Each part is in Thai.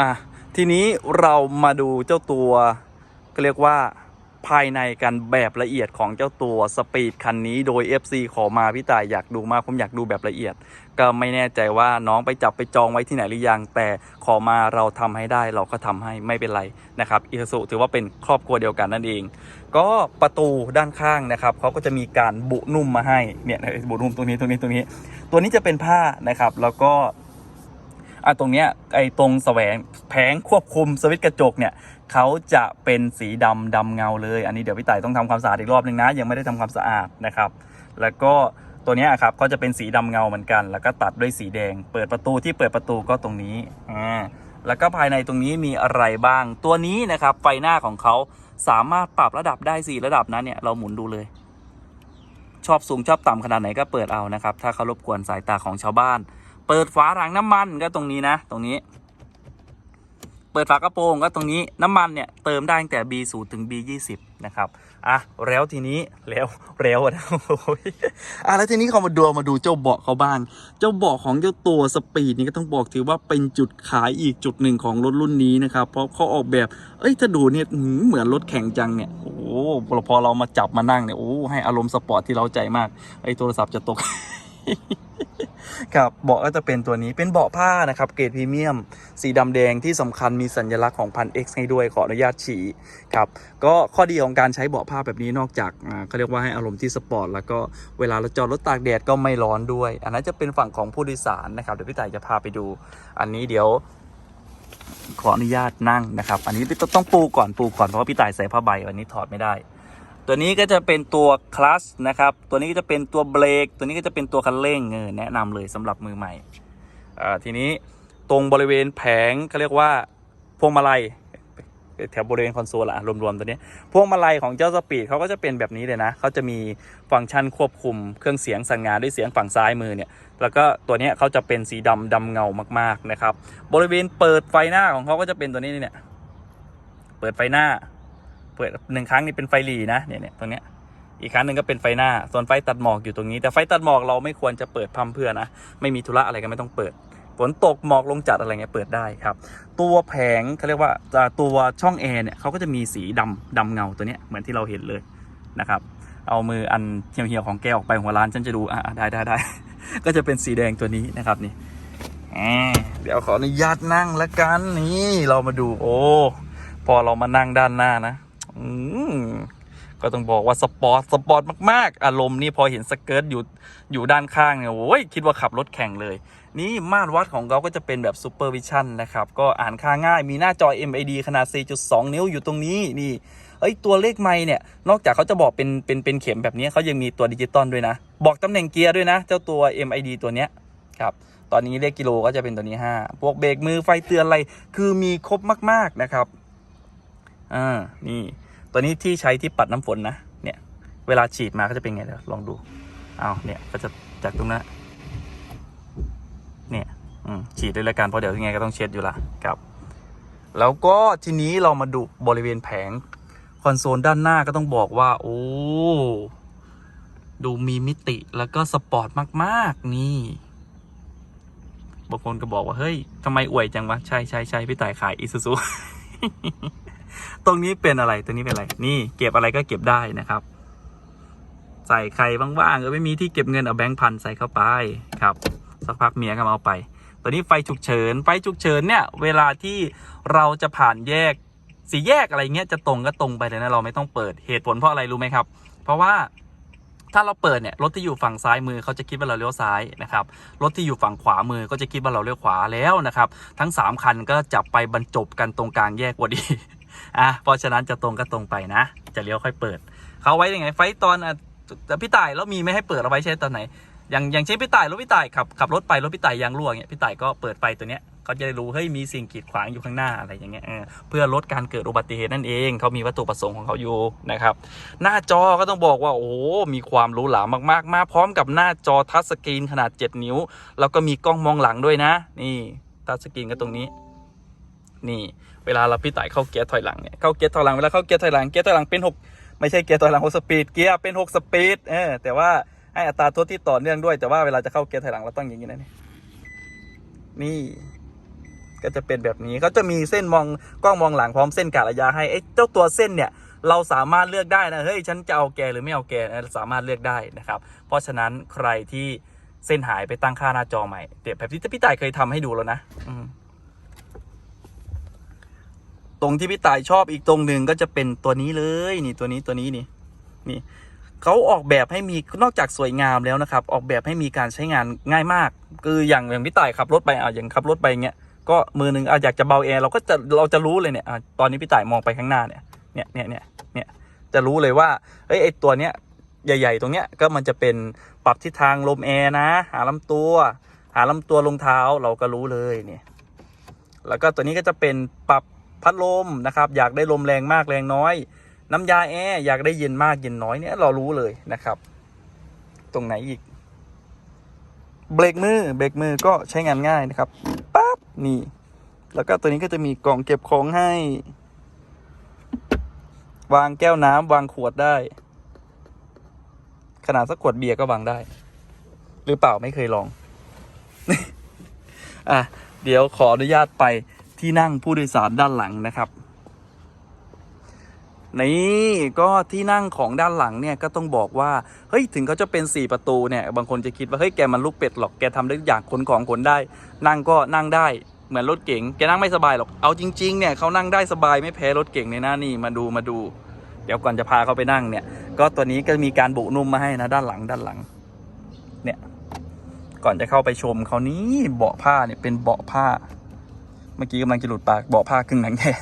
อะทีนี้เรามาดูเจ้าตัวก็เรียกว่าภายในกันแบบละเอียดของเจ้าตัวสปีดคันนี้โดย FC ขอมาพี่ต่ายอยากดูมากผมอยากดูแบบละเอียด ก็ไม่แน่ใจว่าน้องไปจับไปจองไว้ที่ไหนหรือยัง แต่ขอมาเราทำให้ได้เราก็ทำให้ไม่เป็นไรนะครับอิสุถือว่าเป็นครอบครัวเดียวกันนั่นเอง ก็ประตูด้านข้างนะครับเขาก็จะมีการบุนุ่มมาให้เนี่ยบุนุ่มตรงนี้ตรงนี้ตรงนี้ ตัวนี้จะเป็นผ้านะครับแล้วก็ อะตรงเนี้ยไอ้ตรงแสวงแผงควบคุมสวิตช์กระจกเนี่ยเขาจะเป็นสีดำดำเงาเลย อันนี้เดี๋ยวพี่ต่ายต้องทำความสะอาดอีกรอบนึงนะ ยังไม่ได้ทำความสะอาดนะครับ แล้วก็ตัวเนี้ยครับก็จะเป็นสีดำเงาเหมือนกัน แล้วก็ตัดด้วยสีแดง เปิดประตูที่เปิดประตูก็ตรงนี้อ่าแล้วก็ภายในตรงนี้มีอะไรบ้าง ตัวนี้นะครับไฟหน้าของเขาสามารถปรับระดับได้สี่ระดับนะเนี่ยเราหมุนดูเลย ชอบสูงชอบต่ำขนาดไหนก็เปิดเอานะครับ ถ้าเขารบกวนสายตาของชาวบ้าน เปิดฝาถังน้ำมันก็ตรงนี้นะ ตรงนี้ เปิดฝากระโปรงก็ตรงนี้น้ำมันเนี่ยเติมได้ตั้งแต่ B0 ถึง B20 นะครับอะแล้วทีนี้แล้วแล้วนะโอ้ยอะแล้วทีนี้เขามาดูมาดูเจ้าเบาะเขาบ้างเจ้าเบาะของเจ้าตัวสปีดนี่ก็ต้องบอกถือว่าเป็นจุดขายอีกจุดหนึ่งของรถรุ่นนี้นะครับเพราะเขาออกแบบเอ้ยถ้าดูเนี่ยเหมือนรถแข่งจังเนี่ยโอ้พอเรามาจับมานั่งเนี่ยโอ้ให้อารมณ์สปอร์ตที่เราใจมากไอ้โทรศัพท์จะตก ครับเบาะก็จะเป็นตัวนี้เป็นเบาะผ้านะครับ เกรดพรีเมียม สีดำแดงที่สำคัญมีสัญลักษณ์ของพัน X ให้ด้วยขออนุญาตฉี่ครับก็ข้อดีของการใช้เบาะผ้าแบบนี้นอกจากเขาเรียกว่าให้อารมณ์ที่สปอร์ตแล้วก็เวลาเราจอดรถตากแดดก็ไม่ร้อนด้วย อันนั้นจะเป็นฝั่งของผู้โดยสารนะครับเดี๋ยวพี่ต่ายจะพาไปดู อันนี้เดี๋ยวขออนุญาตนั่งนะครับ อันนี้ต้องปูก่อนปูก่อนเพราะว่าพี่ต่ายใส่ผ้าใบวันนี้ถอดไม่ได้ ตัวนี้ก็จะเป็นตัวคลัสนะครับ ตัวนี้ก็จะเป็นตัวเบรก ตัวนี้ก็จะเป็นตัวคันเร่งเออแนะนำเลยสำหรับมือใหม่อ่าทีนี้ตรงบริเวณแผงเขาเรียกว่าพวงมาลัยแถวบริเวณคอนโซลอะรวมๆตัวนี้พวงมาลัยของเจ้าสปีดเขาก็จะเป็นแบบนี้เลยนะเขาจะมีฟังก์ชันควบคุมเครื่องเสียงสั่งงานด้วยเสียงฝั่งซ้ายมือเนี่ย แล้วก็ตัวนี้เขาจะเป็นสีดำดำเงามากๆนะครับ บริเวณเปิดไฟหน้าของเขาก็จะเป็นตัวนี้เนี่ย เปิดไฟหน้า เปิดหนึ่งครั้งนี่เป็นไฟหลีนะเนี่ยเนี่ยตรงเนี้ยอีกครั้งหนึ่งก็เป็นไฟหน้า ส่วนไฟตัดหมอกอยู่ตรงนี้ แต่ไฟตัดหมอกเราไม่ควรจะเปิดพัมเพื่อนะ ไม่มีธุระอะไรก็ไม่ต้องเปิด ฝนตกหมอกลงจัดอะไรเงี้ยเปิดได้ครับ ตัวแผงเขาเรียกว่าตัวช่องแอร์เนี่ยเขาก็จะมีสีดำดำเงาตัวเนี้ยเหมือนที่เราเห็นเลยนะครับ เอามืออันเหี่ยวๆของแกออกไปหัวร้านฉันจะดูอ่าได้ได้ได้ก็จะเป็นสีแดงตัวนี้นะครับนี่เดี๋ยวขออนุญาตนั่งล้วกันนี่เรามาดูโอ้พอเรามานั่งด้านหน้านะ ก็ต้องบอกว่าสปอร์ตสปอร์ตมากๆ อารมณ์นี่พอเห็นสเกิร์ตอยู่อยู่ด้านข้างเนี่ยโอ้ยคิดว่าขับรถแข่งเลย นี่มาตรวัดของเขาก็จะเป็นแบบซูเปอร์วิชั่นนะครับ ก็อ่านค่าง่ายมีหน้าจอ MID ขนาด 4.2 นิ้วอยู่ตรงนี้นี่เอ้ยตัวเลขไม้เนี่ย นอกจากเขาจะบอกเป็นเป็นเป็นเข็มแบบนี้เขายังมีตัวดิจิตอลด้วยนะ บอกตำแหน่งเกียร์ด้วยนะ เจ้าตัว MID ตัวเนี้ยครับตอนนี้เลขกิโลก็จะเป็นตัวนี้ 5 พวกเบรกมือไฟเตือนอะไรคือมีครบมาก ๆนะครับอ่านี่ ตัวนี้ที่ใช้ที่ปัดน้ำฝนนะ เนี่ย เวลาฉีดมาก็จะเป็นไงเดี๋ยวลองดู เอาเนี่ยก็จะจากตรงนั้น เนี่ยฉีดด้วยละกันเพราะเดี๋ยวยังไงก็ต้องเช็ดอยู่ละครับ แล้วก็ทีนี้เรามาดูบริเวณแผงคอนโซลด้านหน้าก็ต้องบอกว่า โอ้ ดูมีมิติแล้วก็สปอร์ตมากๆ นี่บางคนก็บอกว่า เฮ้ยทำไมอวยจังวะ ใช่ใช่ใช่พี่ต่ายขายอีซูซู ตรงนี้เป็นอะไรตรงนี้เป็นอะไร นี่เก็บอะไรก็เก็บได้นะครับ ใส่ใครว่างๆเออไม่มีที่เก็บเงินเอาแบงค์พันใส่เข้าไปครับ สักพักเมียก็มาเอาไปตัวนี้ไฟฉุกเฉินไฟฉุกเฉินเนี่ย เวลาที่เราจะผ่านแยกสี่แยกอะไรเงี้ยจะตรงก็ตรงไปเลยนะเราไม่ต้องเปิดเหตุผลเพราะอะไรรู้ไหมครับ เพราะว่าถ้าเราเปิดเนี่ยรถที่อยู่ฝั่งซ้ายมือเขาจะคิดว่าเราเลี้ยวซ้ายนะครับรถที่อยู่ฝั่งขวามือก็จะคิดว่าเราเลี้ยวขวาแล้วนะครับ ทั้ง 3 คันก็จะไปบรรจบกันตรงกลางแยกพอดี อะเพราะฉะนั้นจะตรงก็ตรงไปนะ จะเลี้ยวค่อยเปิด เขาไว้ยังไง ไฟตอนอะพี่ต่ายแล้วมีไม่ให้เปิดเอาไว้ใช้ตอนไหน อย่างอย่างเช่นพี่ต่ายรถพี่ต่ายขับขับรถไปรถพี่ต่ายยางรั่วเงี้ยพี่ต่ายก็เปิดไฟตัวเนี้ยเขาจะได้รู้เฮ้ยมีสิ่งกีดขวางอยู่ข้างหน้าอะไรอย่างเงี้ยเพื่อลดการเกิดอุบัติเหตุนั่นเองเขามีวัตถุประสงค์ของเขาอยู่นะครับ หน้าจอก็ต้องบอกว่าโอ้มีความรู้หรามากๆ มาพร้อมกับหน้าจอทัชสกรีนขนาด 7 นิ้ว แล้วก็มีกล้องมองหลังด้วยนะ นี่ทัชสกรีนก็ตรงนี้ นี่ เวลาเราพี่ต่ายเข้าเกียร์ถอยหลังเนี่ยเข้าเกียร์ถอยหลังเวลาเข้าเกียร์ถอยหลังเกียร์ถอยหลังเป็นหกไม่ใช่เกียร์ถอยหลังหกสปีดเกียร์เป็นหกสปีดเออแต่ว่าให้อัตราทษที่ต่อเนื่องด้วยแต่ว่าเวลาจะเข้าเกียร์ถอยหลังเราต้องอย่างนี้นะนี่นี่ก็จะเป็นแบบนี้เขาจะมีเส้นมองกล้องมองหลังพร้อมเส้นกะระยะให้ไอ้เจ้าตัวเส้นเนี่ยเราสามารถเลือกได้นะเฮ้ยฉันจะเอาแกหรือไม่เอาแกสามารถเลือกได้นะครับ เพราะฉะนั้นใครที่เส้นหายไปตั้งค่าหน้าจอใหม่เดี๋ยวแบบที่พี่ต่ายเคยทำให้ดูแล้วนะอื ตรงที่พี่ต่ายชอบอีกตรงหนึ่งก็จะเป็นตัวนี้เลยนี่ตัวนี้ตัวนี้นี่นี่เขาออกแบบให้มีนอกจากสวยงามแล้วนะครับ ออกแบบให้มีการใช้งานง่ายมาก คืออย่างอย่างพี่ต่ายขับรถไปอะอย่างขับรถไปเงี้ยก็มือหนึ่งอะอยากจะเบาแอร์เราก็จะเราจะรู้เลยเนี่ยอะตอนนี้พี่ต่ายมองไปข้างหน้าเนี่ยเนี่ยเนี่ยเนี่ยเนี่ยจะรู้เลยว่าเอ้ยไอตัวเนี้ยใหญ่ ๆ ตรงเนี้ยก็มันจะเป็นปรับทิศทางลมแอร์นะ หาลำตัว หาลำตัวลงเท้าเราก็รู้เลยเนี่ยแล้วก็ตัวนี้ก็จะเป็นปรับ พัดลมนะครับอยากได้ลมแรงมากแรงน้อย น้ำยาแอร์อยากได้เย็นมากเย็นน้อยเนี่ยเรารู้เลยนะครับ ตรงไหนอีก เบรกมือเบรกมือก็ใช้งานง่ายนะครับปั๊บนี่ แล้วก็ตัวนี้ก็จะมีกล่องเก็บของให้ วางแก้วน้ำวางขวดได้ ขนาดสักขวดเบียร์ก็วางได้ หรือเปล่าไม่เคยลองอะเดี๋ยวขออนุญาตไป ที่นั่งผู้โดยสารด้านหลังนะครับนี่ก็ที่นั่งของด้านหลังเนี่ยก็ต้องบอกว่าเฮ้ยถึงเขาจะเป็น 4 ประตูเนี่ยบางคนจะคิดว่าเฮ้ยแกมันลูกเป็ดหรอกแกทำได้ทุกอย่างขนของขนได้ นั่งก็นั่งได้เหมือนรถเก๋งแกนั่งไม่สบายหรอกเอาจริงๆเนี่ยเขานั่งได้สบายไม่แพ้รถเก๋งเลยนะนี่มาดูมาดู เดี๋ยวก่อนจะพาเขาไปนั่งเนี่ย ก็ตัวนี้ก็มีการบุนุ่มมาให้นะด้านหลังด้านหลัง เนี่ยก่อนจะเข้าไปชมเขานี้เบาะผ้าเนี่ยเป็นเบาะผ้า เมื่อกี้กำลังจะหลุดปากเบาะผ้าครึ่งหนังแท้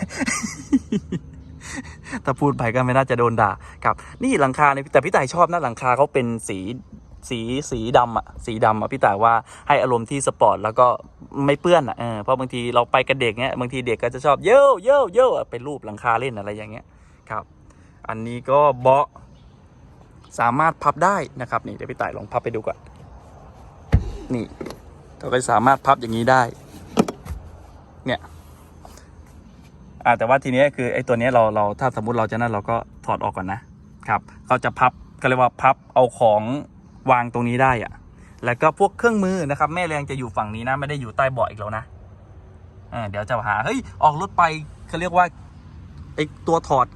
ถ้าพูดไปก็ไม่น่าจะโดนด่าครับ นี่หลังคาเนี่ยแต่พี่ต่ายชอบนะหลังคาเขาเป็นสีสีสีดำอะสีดำอะพี่ต่ายว่าให้อารมณ์ที่สปอร์ตแล้วก็ไม่เปื้อนอะเออเพราะบางทีเราไปกับเด็กเนี้ยบางทีเด็กก็จะชอบเย้วเย้วเย้วอไปรูปหลังคาเล่นอะไรอย่างเงี้ยครับ อันนี้ก็เบาะสามารถพับได้นะครับนี่เดี๋ยวพี่ต่ายลองพับไปดูก่อนนี่เราก็สามารถพับอย่างนี้ได้ เนี่ยอ่าแต่ว่าทีนี้คือไอ้ตัวนี้เราเราถ้าสมมุติเราจะนั่นเราก็ถอดออกก่อนนะครับเขาจะพับก็เรียกว่าพับเอาของวางตรงนี้ได้อะแล้วก็พวกเครื่องมือนะครับ แม่แรงจะอยู่ฝั่งนี้นะไม่ได้อยู่ใต้เบาะอีกแล้วนะอ่าเดี๋ยวจะหาเฮ้ยออกรถไปเขาเรียกว่าไอ้ตัวถอด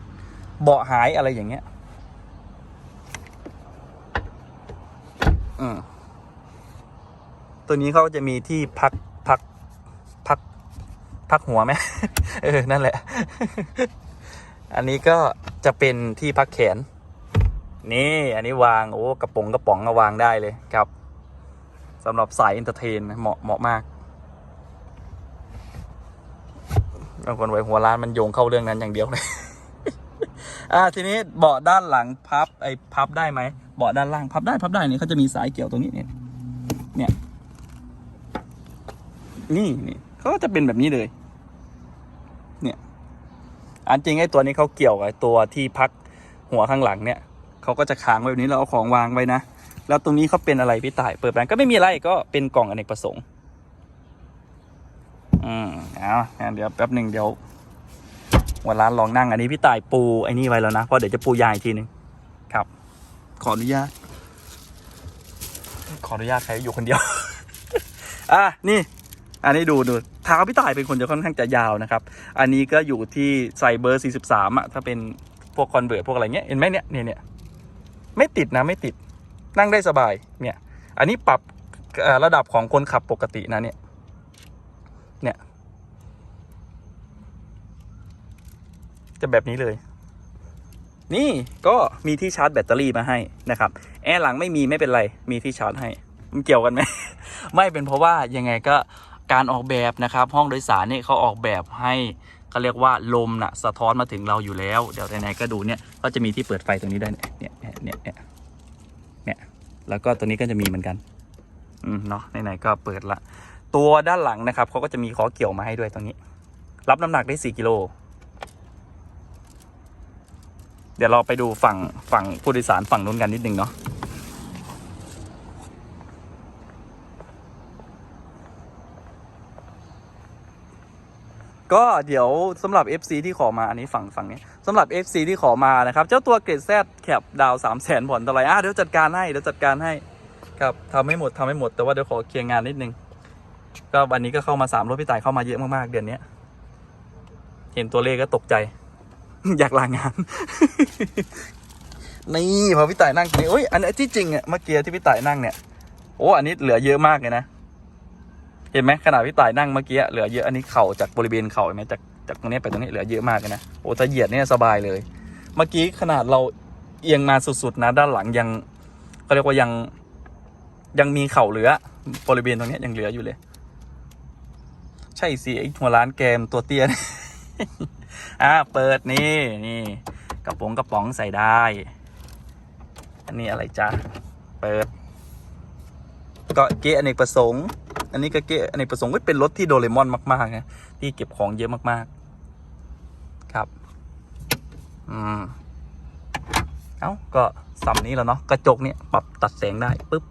เบาะหายอะไรอย่างเงี้ยอืมตัวนี้เขาจะมีที่พัก พักหัวไหมเออ นั่นแหละ อันนี้ก็จะเป็นที่พักแขน นี่ อันนี้วาง โอ้ กระป๋องกระป๋องก็วางได้เลยครับสำหรับสายเอนเตอร์เทนเหมาะเหมาะมากบางคนไว้หัวร้านมันโยงเข้าเรื่องนั้นอย่างเดียวเลยอ่าทีนี้เบาะด้านหลังพับไอ้พับได้ไหมเบาะด้านล่างพับได้พับได้นี่เขาจะมีสายเกี่ยวตรงนี้เนี่ยเนี่ยนี่นี่เขาจะเป็นแบบนี้เลย อันจริงไอ้ตัวนี้เขาเกี่ยวกับตัวที่พักหัวข้างหลังเนี่ยเขาก็จะค้างไว้แบบนี้เราเอาของวางไว้นะแล้วตรงนี้เขาเป็นอะไรพี่ต่ายเปิดแปลงก็ไม่มีอะไรก็เป็นกล่องอเนกประสงค์อืมเอาเดี๋ยวแป๊บหนึ่งเดี๋ยววันร้านลองนั่งอันนี้พี่ต่ายปูไอ้นี่ไว้แล้วนะเพราะเดี๋ยวจะปูยาอีกทีหนึ่งครับ ขออนุญาต ขออนุญาตใครอยู่คนเดียว อะนี่ อันนี้ดูดูเท้าพี่ต่ายเป็นคนจะค่อนข้างจะยาวนะครับ อันนี้ก็อยู่ที่ใส่เบอร์ 43อะถ้าเป็นพวกคอนเวิร์ตพวกอะไรเงี้ยเห็นไหมเนี่ยเนี่ยเนี่ยไม่ติดนะไม่ติดนั่งได้สบายเนี่ย อันนี้ปรับระดับของคนขับปกตินะเนี่ยเนี่ย จะแบบนี้เลย นี่ก็มีที่ชาร์จแบตเตอรี่มาให้นะครับ แอร์หลังไม่มีไม่เป็นไร มีที่ชาร์จให้ มันเกี่ยวกันไหม ไม่เป็นเพราะว่ายังไงก็ การออกแบบนะครับ ห้องโดยสารเนี่ยเขาออกแบบให้เขาเรียกว่าลมน่ะสะท้อนมาถึงเราอยู่แล้ว เดี๋ยวไหนๆก็ดูเนี่ยก็จะมีที่เปิดไฟตรงนี้ได้เนี่ยเนี่ยเนี่ยเนี่ยแล้วก็ตัวนี้ก็จะมีเหมือนกันอืมเนาะไหนๆก็เปิดละตัวด้านหลังนะครับเขาก็จะมีขอเกี่ยวมาให้ด้วยตรงนี้ รับน้ำหนักได้4กิโลเดี๋ยวเราไปดูฝั่งฝั่งผู้โดยสารฝั่งนู้นกันนิดนึงเนาะ ก็เดี๋ยวสำหรับ FC ที่ขอมาอันนี้ฝั่งฝั่งนี้สำหรับ FC ที่ขอมานะครับ เจ้าตัวเกรดแซดแคปดาว3 0 0แสนผ่อนเท่าไรอะเดี๋ยวจัดการให้เดี๋ยวจัดการให้ครับทำให้หมดทำให้หมดแต่ว่าเดี๋ยวขอเคลียร์งานนิดนึงก็วันนี้ก็เข้ามาสามรถพี่ต่ายเข้ามาเยอะมากๆเดือนนี้เห็นตัวเลขก็ตกใจ อยากลางาน นี่พอพี่ต่ายนั่งตรงนี้โอ้ยอันนี้ที่จริงอะเมื่อกี้ที่พี่ต่ายนั่งเนี่ยโอ้อันนี้เหลือเยอะมากเลยนะ เห็นไหมขนาดพี่ต่ายนั่งเมื่อกี้เหลือเยอะอันนี้เข่าจากบริเวณเข่าเห็นไหมจากจากตรงนี้ไปตรงนี้เหลือเยอะมากเลยนะโอ้ถ้าเหยียดเนี่ยสบายเลย เมื่อกี้ขนาดเราเอียงมาสุดๆนะด้านหลังยังเขาเรียกว่ายังยังมีเข่าเหลือบริเวณตรงนี้ยังเหลืออยู่เลย ใช่สิไอหัวร้านแกมตัวเตี้ยนอ่าเปิดนี่นี่กระป๋องกระป๋องใส่ได้ อันนี้อะไรจ๊ะเปิด ก็เก๊อเนกประสงค์ อันนี้ก็เก๊อเนกประสงค์ก็เป็นรถที่โดเรมอนมากๆนะที่เก็บของเยอะมากๆ ครับ อืมเอ้าก็สัมนี้แล้วเนาะกระจกเนี่ยปรับตัดแสงได้ปุ๊บ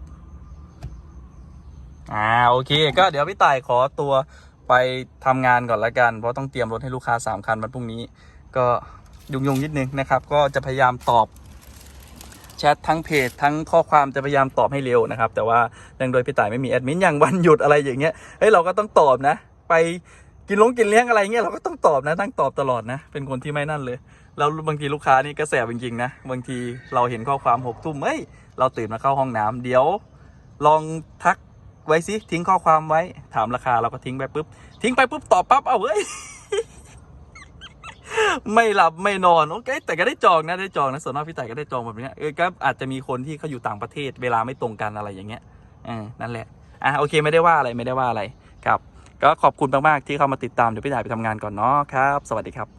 อ่าโอเค ก็เดี๋ยวพี่ต่ายขอตัวไปทำงานก่อนละกัน เพราะต้องเตรียมรถให้ลูกค้าสามคันวันพรุ่งนี้ ก็ยุ่งๆนิดนึงนะครับ ก็จะพยายามตอบ แชททั้งเพจทั้งข้อความจะพยายามตอบให้เร็วนะครับ แต่ว่าเนื่องโดยพี่ต่ายไม่มีแอดมินอย่างวันหยุดอะไรอย่างเงี้ยเฮ้ยเราก็ต้องตอบนะ ไปกินลงกินเลี้ยงอะไรเงี้ยเราก็ต้องตอบนะตั้งตอบตลอดนะ เป็นคนที่ไม่นั่นเลย แล้วบางทีลูกค้านี่ก็แสจริงๆนะบางทีเราเห็นข้อความหกทุ่มเฮ้ยเราตื่นมาเข้าห้องน้ำเดี๋ยว ลองทักไว้สิทิ้งข้อความไว้ถามราคาเราก็ทิ้งไปปุ๊บทิ้งไปปุ๊บตอบปั๊บเอาเฮ้ย ไม่หลับไม่นอนโอเคแต่ก็ได้จองนะได้จองนะส่วนมากพี่ต่ายก็ได้จองแบบนี้เออก็อาจจะมีคนที่เขาอยู่ต่างประเทศเวลาไม่ตรงกันอะไรอย่างเงี้ยอ่านั่นแหละอะโอเคไม่ได้ว่าอะไรไม่ได้ว่าอะไรครับ ก็ขอบคุณมากๆที่เข้ามาติดตามเดี๋ยวพี่ต่ายไปทำงานก่อนเนาะครับ สวัสดีครับ